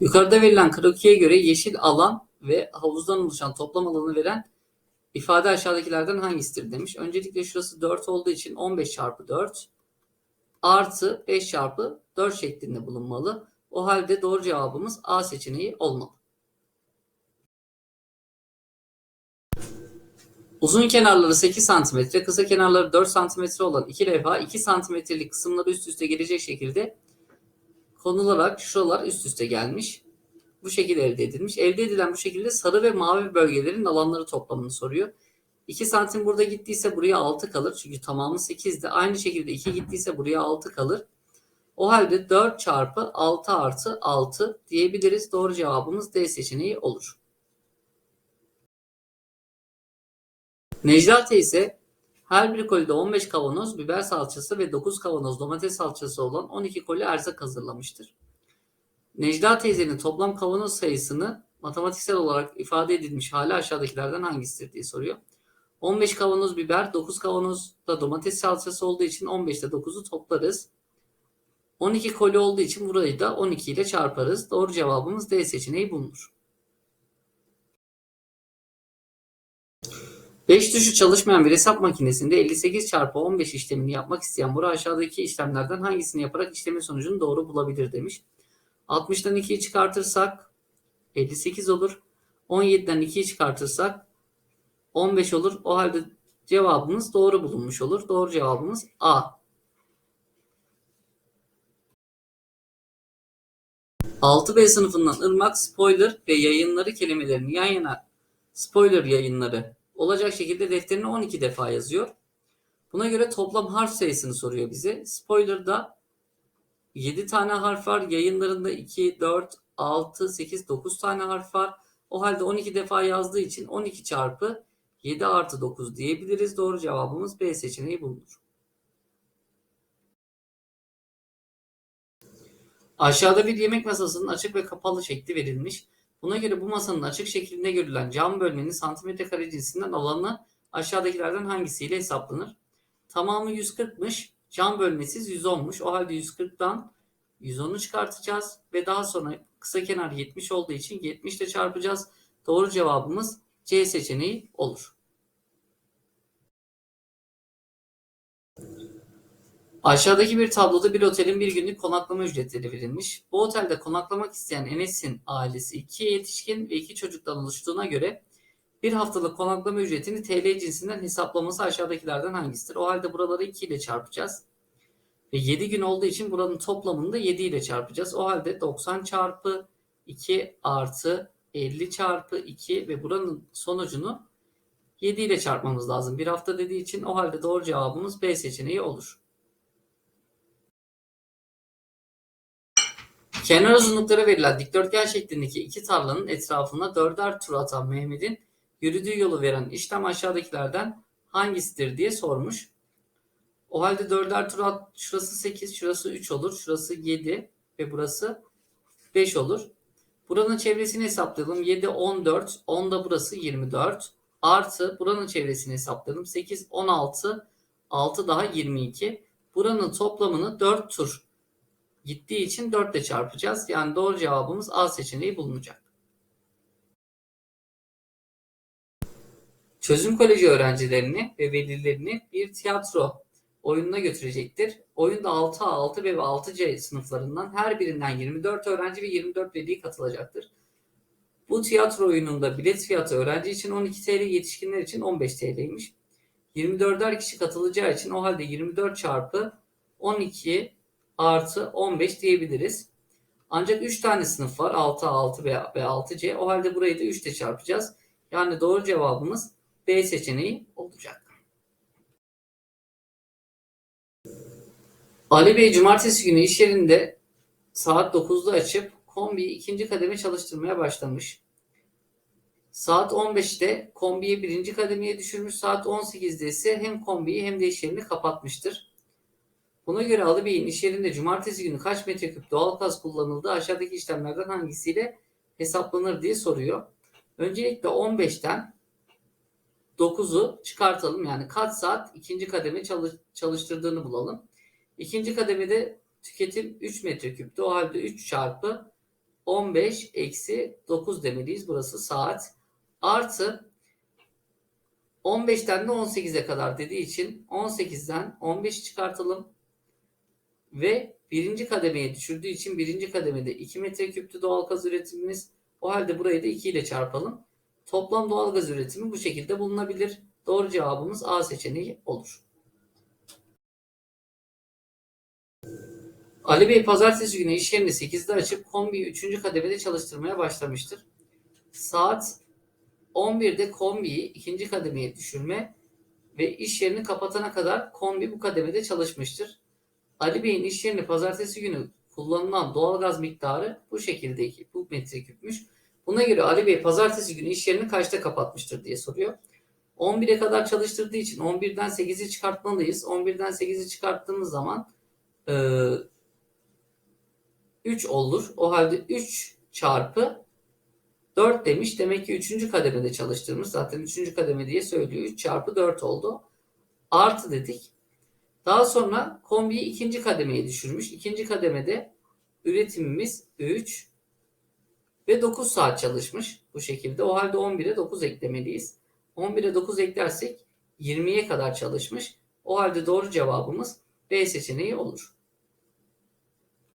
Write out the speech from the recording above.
Yukarıda verilen krokiye göre yeşil alan ve havuzdan oluşan toplam alanı veren ifade aşağıdakilerden hangisidir demiş. Öncelikle şurası 4 olduğu için 15 çarpı 4 artı 5 çarpı 4 şeklinde bulunmalı. O halde doğru cevabımız A seçeneği olmalı. Uzun kenarları 8 cm, kısa kenarları 4 cm olan iki levha 2 cm'lik kısımları üst üste gelecek şekilde konularak şuralar üst üste gelmiş. Bu şekilde elde edilmiş. Elde edilen bu şekilde sarı ve mavi bölgelerin alanları toplamını soruyor. 2 santim burada gittiyse buraya 6 kalır. Çünkü tamamı 8'di. Aynı şekilde 2 gittiyse buraya 6 kalır. O halde 4 çarpı 6 artı 6 diyebiliriz. Doğru cevabımız D seçeneği olur. Necla teyze her bir kolide 15 kavanoz biber salçası ve 9 kavanoz domates salçası olan 12 koli erzak hazırlamıştır. Necla teyzenin toplam kavanoz sayısını matematiksel olarak ifade edilmiş hali aşağıdakilerden hangisidir diye soruyor. 15 kavanoz biber, 9 kavanoz da domates salçası olduğu için 15 ile 9'u toplarız. 12 koli olduğu için burayı da 12 ile çarparız. Doğru cevabımız D seçeneği bulunur. 5 tuşu çalışmayan bir hesap makinesinde 58 çarpı 15 işlemini yapmak isteyen Bora aşağıdaki işlemlerden hangisini yaparak işlemin sonucunu doğru bulabilir demiş. 60'dan 2'yi çıkartırsak 58 olur. 17'den 2'yi çıkartırsak 15 olur. O halde cevabımız doğru bulunmuş olur. Doğru cevabımız A. Altı B sınıfından Irmak spoiler ve yayınları kelimelerini yan yana spoiler yayınları olacak şekilde defterine 12 defa yazıyor. Buna göre toplam harf sayısını soruyor bize. Spoiler'da 7 tane harf var. Yayınlarında 2, 4, 6, 8, 9 tane harf var. O halde 12 defa yazdığı için 12 çarpı 7 artı 9 diyebiliriz. Doğru cevabımız B seçeneği bulunur. Aşağıda bir yemek masasının açık ve kapalı şekli verilmiş. Buna göre bu masanın açık şeklinde görülen cam bölmenin santimetre kare cinsinden alanı aşağıdakilerden hangisiyle hesaplanır? Tamamı 140'mış. Cam bölmesiz 110'muş. O halde 140'dan 110'u çıkartacağız ve daha sonra kısa kenar 70 olduğu için 70 ile çarpacağız. Doğru cevabımız C seçeneği olur. Aşağıdaki bir tabloda bir otelin bir günlük konaklama ücretleri verilmiş. Bu otelde konaklamak isteyen Enes'in ailesi iki yetişkin ve iki çocuktan oluştuğuna göre bir haftalık konaklama ücretini TL cinsinden hesaplaması aşağıdakilerden hangisidir? O halde buraları 2 ile çarpacağız. Ve 7 gün olduğu için buranın toplamını da 7 ile çarpacağız. O halde 90 çarpı 2 artı 50 çarpı 2 ve buranın sonucunu 7 ile çarpmamız lazım. Bir hafta dediği için o halde doğru cevabımız B seçeneği olur. Kenar uzunlukları verilen dikdörtgen şeklindeki iki tarlanın etrafına dörder tur atan Mehmet'in yürüdüğü yolu veren işlem aşağıdakilerden hangisidir diye sormuş. O halde dörder tur at, şurası 8, şurası 3 olur, şurası 7 ve burası 5 olur. Buranın çevresini hesaplayalım. 7, 14, 10 da burası 24. Artı buranın çevresini hesaplayalım. 8, 16, 6 daha 22. Buranın toplamını 4 tur gittiği için 4 ile çarpacağız. Yani doğru cevabımız A seçeneği bulunacak. Çözüm Koleji öğrencilerini ve velilerini bir tiyatro oyununa götürecektir. Oyunda 6A, 6B ve 6C sınıflarından her birinden 24 öğrenci ve 24 veli katılacaktır. Bu tiyatro oyununda bilet fiyatı öğrenci için 12 TL, yetişkinler için 15 TL'ymiş. 24'er kişi katılacağı için o halde 24 çarpı 12 artı 15 diyebiliriz. Ancak 3 tane sınıf var. 6, 6 ve 6C. O halde burayı da 3 ile çarpacağız. Yani doğru cevabımız B seçeneği olacak. Ali Bey cumartesi günü iş yerinde saat 9'da açıp kombiyi ikinci kademe çalıştırmaya başlamış. Saat 15'te kombiyi birinci kademeye düşürmüş. Saat 18'de ise hem kombiyi hem de iş yerini kapatmıştır. Buna göre Ali Bey'in iş yerinde cumartesi günü kaç metreküp doğal gaz kullanıldığı aşağıdaki işlemlerden hangisiyle hesaplanır diye soruyor. Öncelikle 15'ten 9'u çıkartalım. Yani kaç saat ikinci kademe çalış, çalıştırdığını bulalım. İkinci kademede tüketim 3 metreküptü. O halde 3 çarpı 15 eksi 9 demeliyiz. Burası saat. Artı 15'ten de 18'e kadar dediği için 18'den 15 çıkartalım. Ve birinci kademeye düşürdüğü için birinci kademede 2 metreküptü doğal gaz üretimimiz. O halde burayı da 2 ile çarpalım. Toplam doğal gaz üretimi bu şekilde bulunabilir. Doğru cevabımız A seçeneği olur. Ali Bey pazartesi günü iş yerini 8'de açıp kombiyi 3. kademede çalıştırmaya başlamıştır. Saat 11'de kombiyi 2. kademeye düşürme ve iş yerini kapatana kadar kombi bu kademede çalışmıştır. Ali Bey'in iş yerini pazartesi günü kullanılan doğalgaz miktarı bu şekildeki bu metreküpmüş. Buna göre Ali Bey pazartesi günü iş yerini kaçta kapatmıştır diye soruyor. 11'e kadar çalıştırdığı için 11'den 8'i çıkartmalıyız. 11'den 8'i çıkarttığımız zaman e, 3 olur. O halde 3 çarpı 4 demiş. Demek ki 3. kademede çalıştırmış. Zaten 3. kademe diye söylüyor. 3 çarpı 4 oldu. Artı dedik. Daha sonra kombiyi ikinci kademeye düşürmüş. İkinci kademede üretimimiz 3 ve 9 saat çalışmış bu şekilde. O halde 11'e 9 eklemeliyiz. 11'e 9 eklersek 20'ye kadar çalışmış. O halde doğru cevabımız B seçeneği olur.